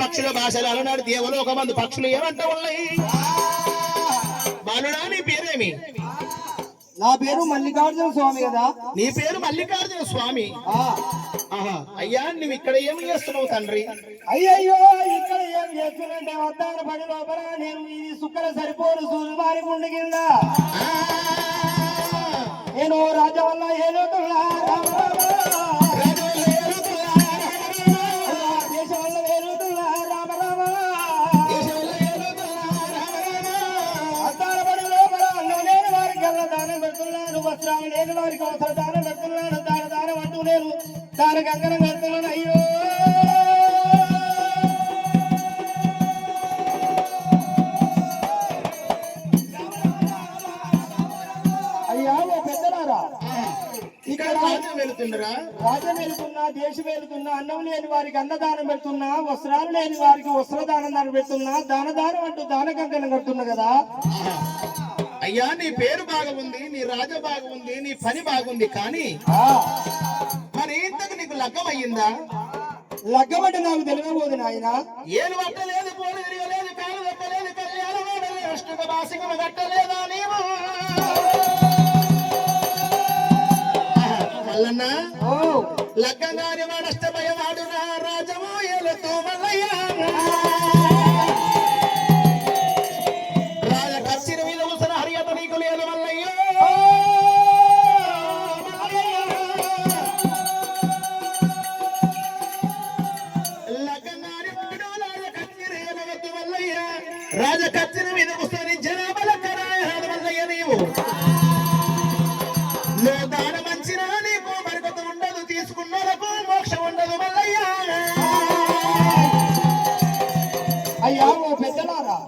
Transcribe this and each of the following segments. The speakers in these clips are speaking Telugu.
పక్షుల భాషలు అలనాడు దేవలోక మందు పక్షులు ఏమంటా ఉన్నాయి? బాలుడా నీ పేరేమి? నా పేరు మల్లికార్జున స్వామి కదా. నీ పేరు మల్లికార్జున స్వామి. అయ్యా నువ్వు ఇక్కడ ఏమి చేస్తున్నావు తండ్రి? అయ్యయ్యో ఇక్కడ ఏం చేస్తున్నంటే వద్దాన పడి లోపల నేను ఇది సుక్కల సరిపోను సూర్యమారి గుండె కింద. నేను రాజా వల్ల కంకణం కడుతున్నాను అయ్యో అయ్యా ఓ పెద్దలారా. ఇక్కడ రాజ్యం వెళుతుండరా రాజ్యం వెళ్తున్నా దేశం వెళ్తున్నా అన్నం లేని వారికి అన్నదానం పెడుతున్నా వస్త్రాలు లేని వారికి వస్త్రదానం దానం పెడుతున్నా దాన దానం అంటూ దాన కంకణం కడుతున్నా కదా. అయ్యా నీ పేరు బాగుంది నీ రాజ బాగుంది నీ పని బాగుంది కానీ ఆ, మరి ఇంతకు నీకు తెలియబోదు నాయన. ఏలు పట్టలేదు పోలు తిరగలేదు కాలు తప్పలేదు కళ్యాణం అష్టక భాషకం కట్టలేదా నీవు? మల్లన్న ఓ. లగ్గంగాని వాడష్ట భయవాడు రాజము ఏలుతూ మల్లయ్య. ఉండదు తీసుకున్నలకు మోక్షం ఉండదు మల్లయ్య. అయ్యా ఓ పెద్దలారా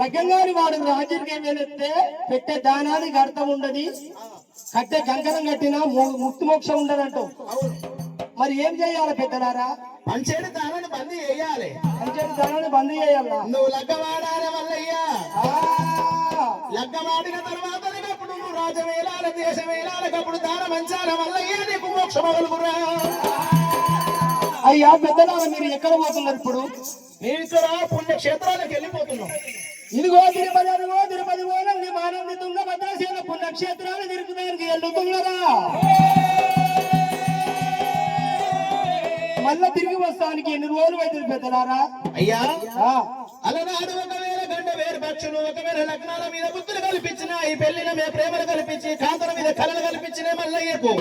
లగ్గంగాని వాడు రాజుకి వెళితే పెట్టే దానానికి అర్థం ఉండదు కట్టే కంకణం కట్టినా ముక్తి మోక్షం ఉండదంటావు. మరి ఏం చేయాలి పెద్దలారా? పంచేడు దానాన్ని బందీ చేయాలి. అంచేది దానాన్ని బంద్ చేయాలా? నువ్వు లగ్గవాడాలి మల్లయ్య. ఆ, లగ్గవాడిన తర్వాత అప్పుడు నువ్వు రాజవేలాల దేశవేలాలకప్పుడు దాన మంచాల మల్లయ్య నీకు మోక్షం మొదలుకురా అయ్యా పెద్దలారా మీరు ఎక్కడ పోతున్నారు ఇప్పుడు? నేను ఇక్కడ పుణ్యక్షేత్రాలకు వెళ్ళిపోతున్నావు ఇదిగో తిరుపతి అదిగో తిరుపతి పోనండి మానంది తుంగభద్రశీల పుణ్యక్షేత్రాలు తిరుగుతానికి వెళ్తున్నారా మళ్ళా తిరిగి వస్తానికి ఎన్ని రోజులు అవుతుంది పెద్దలారా? అయ్యా అలనాడు ఒకవేళ గంట ఒకవేళ లగ్నాల మీద బుద్ధులు కల్పించిన ఈ పెళ్ళిన మీద ప్రేమలు కల్పించి కాంతల మీద కళలు కల్పించిన మల్లయ్యకు.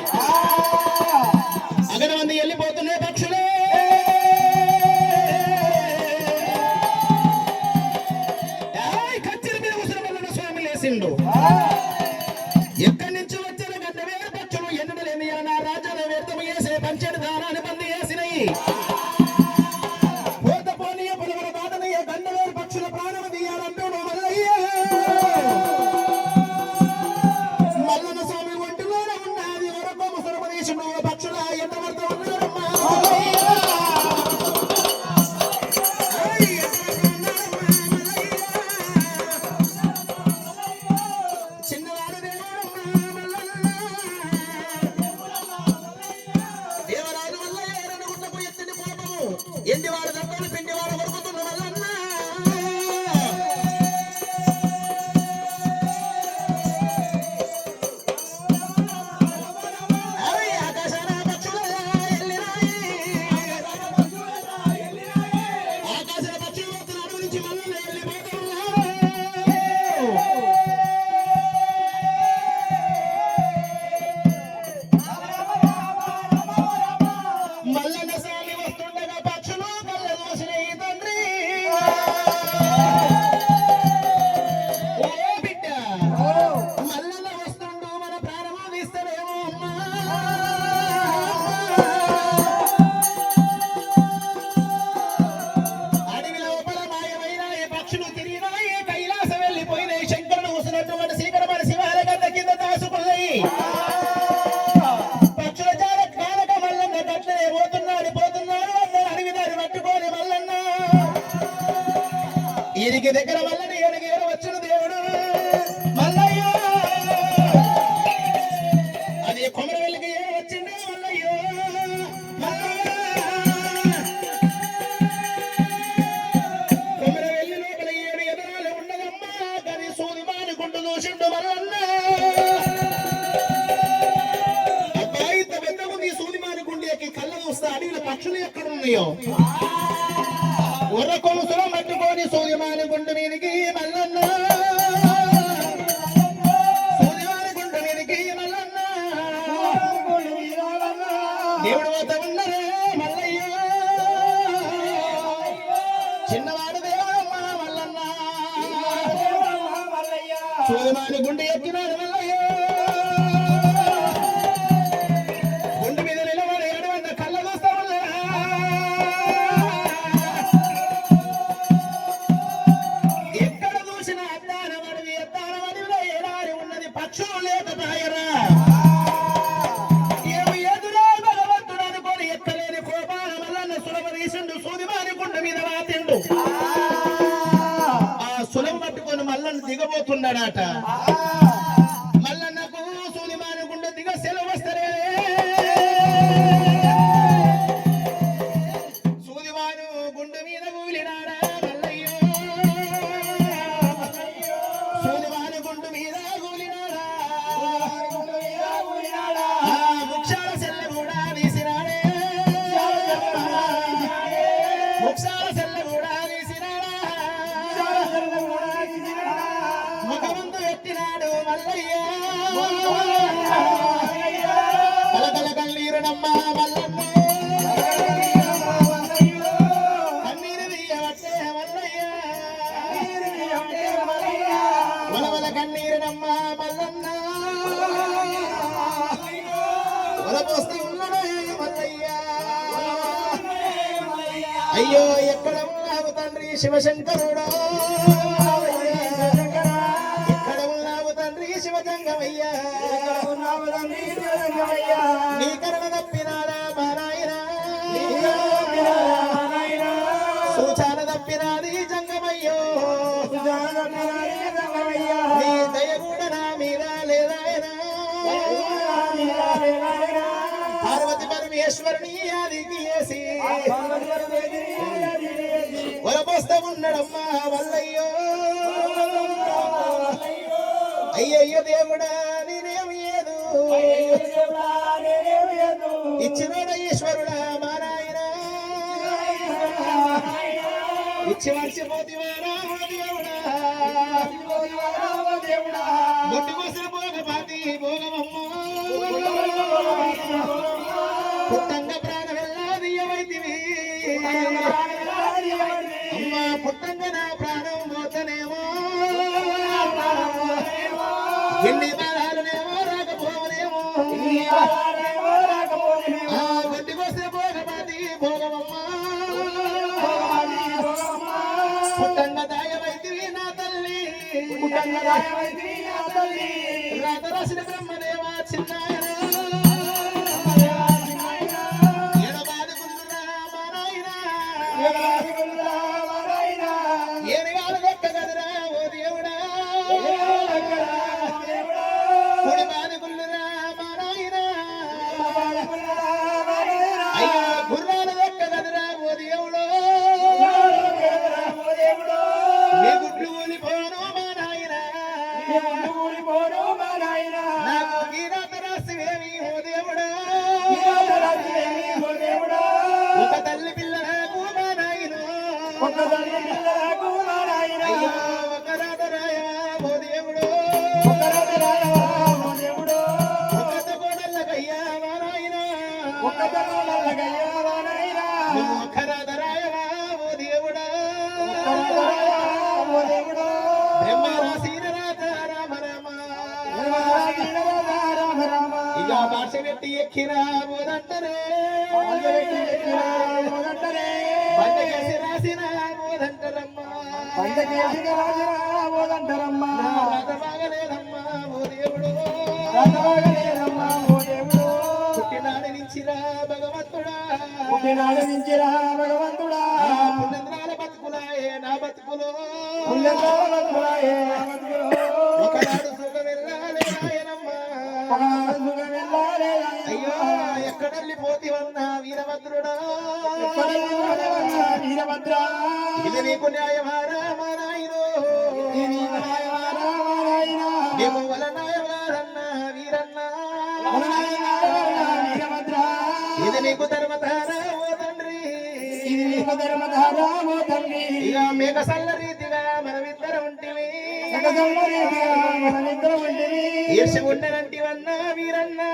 చిన్నవాడు దేవమ్మ మల్లన్న సూర్యమాని గుండు తిండు. ఆ సులం పట్టుకొని మల్లన్న దిగబోతున్నాడట. అయ్యో ఎక్కడ ఉన్నావు తండ్రి శివశంకరుడా? పార్వతి పరమేశ్వరుని ఆదికి వేసి వరపోస్త ఉన్నాడమ్మా వల్లయ్యో. అయ్యయ్య దేవుడా నేనేమి ఏదు? ఇచ్చినోడ ఈశ్వరుడా మా నాయనా. ఇచ్చి మర్చి ఎన్ని బాధాలనేమో రాకపోవనేమో. ఆ గుడ్డి కోసిన భోగపాతి భోగమమ్మ. పుట్టంగ దాయమైతివి నా తల్లి. రాతరాసిన బ్రహ్మదేవా పెట్టి ఎక్కిన ఓదంటరే బండకేసి రాసిన ఓదంటరమ్మా పోదంటారమ్మా నా రాత బాగలేదమ్మా ఓ దేవుడు. పుట్టినాడి నుంచిరా భగవంతుడా. పుట్టినాడు నుంచిరా భగవంతుడా. పుణ్యంద్రాల బతుకులాయే నా బతుకులో. పుణ్యంలో బతుకులాయే బతుకులో. ఎక్కడెళ్ళిపోతివన్నా వీరభద్రుడా. ఎక్కడికి పోలేవన్నా వీరభద్ర ఇది నీకు న్యాయమారా వీరన్నా. నాయనా వీరభద్ర. ఇది నీకు ధర్మధార ఓ తండ్రి. ఇక మేక సల్ల ఈర్ష ఉండనంటివన్నా వీరన్నా.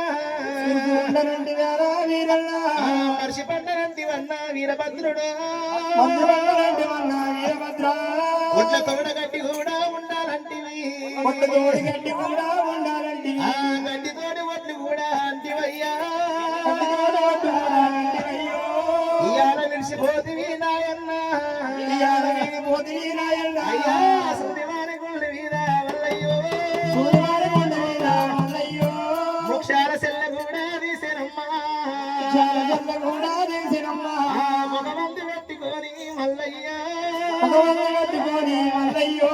మర్షి పండనంటివన్నా వీరభద్రుడా. వీరభద్ర. ఒడ్ల తోడ గట్టి కూడా ఉండాలంటివి. ఒట్టు తోడి గట్టి కూడా మల్లయ్యో.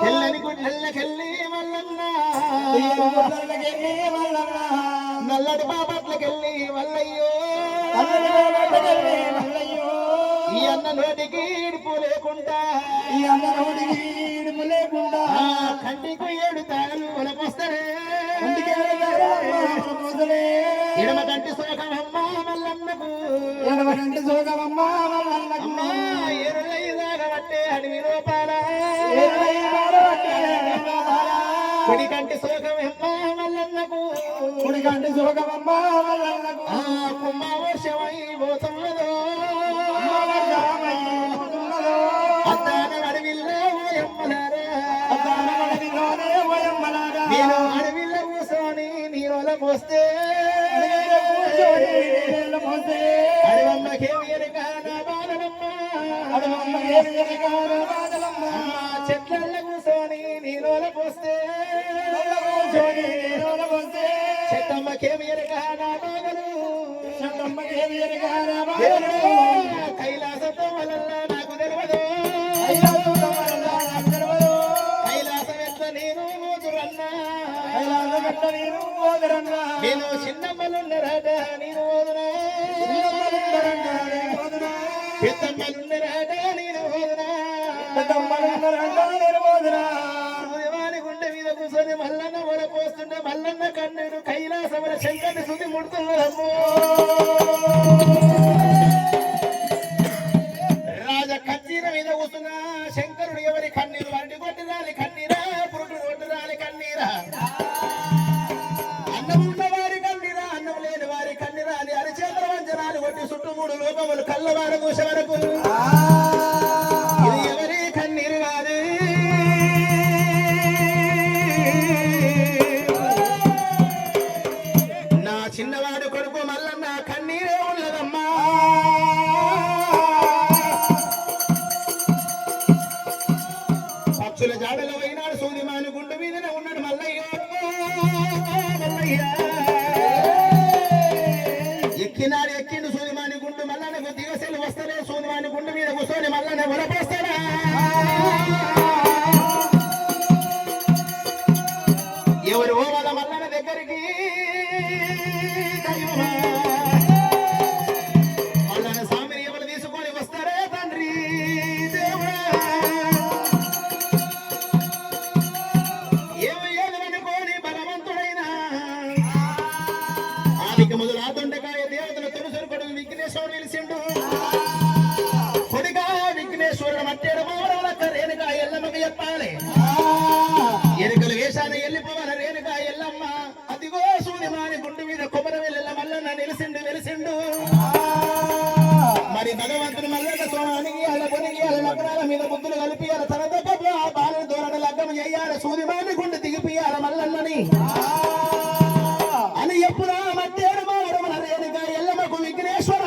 తెల్లని గుడ్లకెళ్ళి మల్లన్న గుడ్లకెళ్ళి మల్లన్న. నల్లటి బాపట్లకెళ్ళి మల్లయ్యో మల్లయ్యో. ఈ అన్న నోటికి ఇడుపు లేకుండా ఈ అందరోడికి ఇడుపు లేకుండా కంటికి ఏడు తాగలు ఉలకొస్తారే మల్లన్నకు. అమ్మా ఎరులై దాగబట్టే అడవి లోపాల ఇరవై ఆరు అంటే నిలబడాల. కుడి కంటి సోకమమ్మ మల్లన్నకు కుడికంటి సోగమమ్మ మల్లన్నకు. కుమ్మ వర్షమై పోతున్నదో నల్ల కూర్చొని నీళ్ళ పోస్తే. చెట్టమ్మకేమి నా బాగలు బాధలమ్మ. కైలాసతో వలన నాకు తెలియదు. కైలాసం ఎట్ల నేను మోదురన్నా ఓదరన్నా. నేను చిన్నమ్మలున్నరాట నేను ఓదురా పెద్దమ్మలున్నరాట నేను ఓదురా. సూర్యవాణి గుండె మీద కూర్చొని మల్లన్న వల పోస్తుంటే మల్లన్న కన్నుడు కైలాసముల శంకర్ని శుద్ధి ముడుతున్నదమ్మో కొడుకు మల్లన్న కన్నీరే ఉన్నదమ్మా మరి భగవంతుని మల్లన్న సోమానికి అలా పొనిగి అలా నగరాల మీద బుద్ధులు కలిపి అలా తన దగ్గర ఆ బాలను దూరణ లగ్గం చెయ్యాలి సూర్యమాని గుండె దిగిపియాల మల్లన్నని. అని ఎప్పుడా మట్టేడు మావరమల రేణుగా ఎల్లమ్మకు విఘ్నేశ్వర.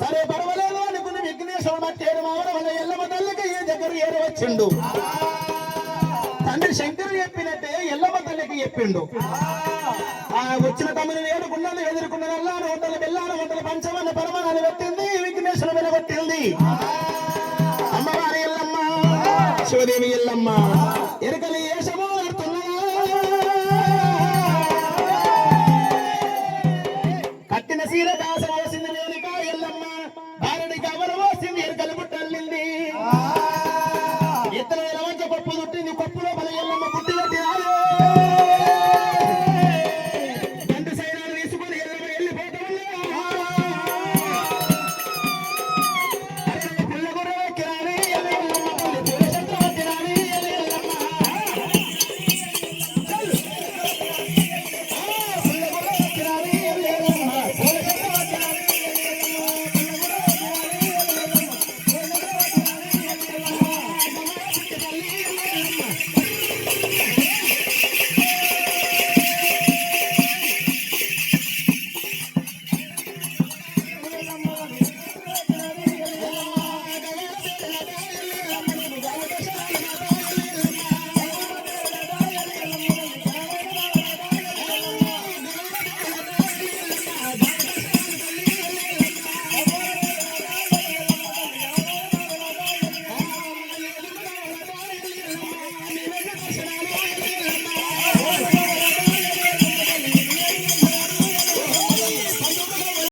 సరే పర్వాలేదు అనుకుని విఘ్నేశ్వర మట్టేడు మావరమల ఎల్లమ్మ తల్లికి ఈ దగ్గర ఏరు వచ్చిండు. తండ్రి శంకరు చెప్పినట్టే ఎల్లమ్మ తల్లికి చెప్పిండు. తమని వేడుకున్నది ఎదుర్కొన్నదల్లా వందల బెల్లాను వందల పంచమన్న పరమాన్ని పెట్టింది విఘ్నేశ్వరం వెలగొట్టింది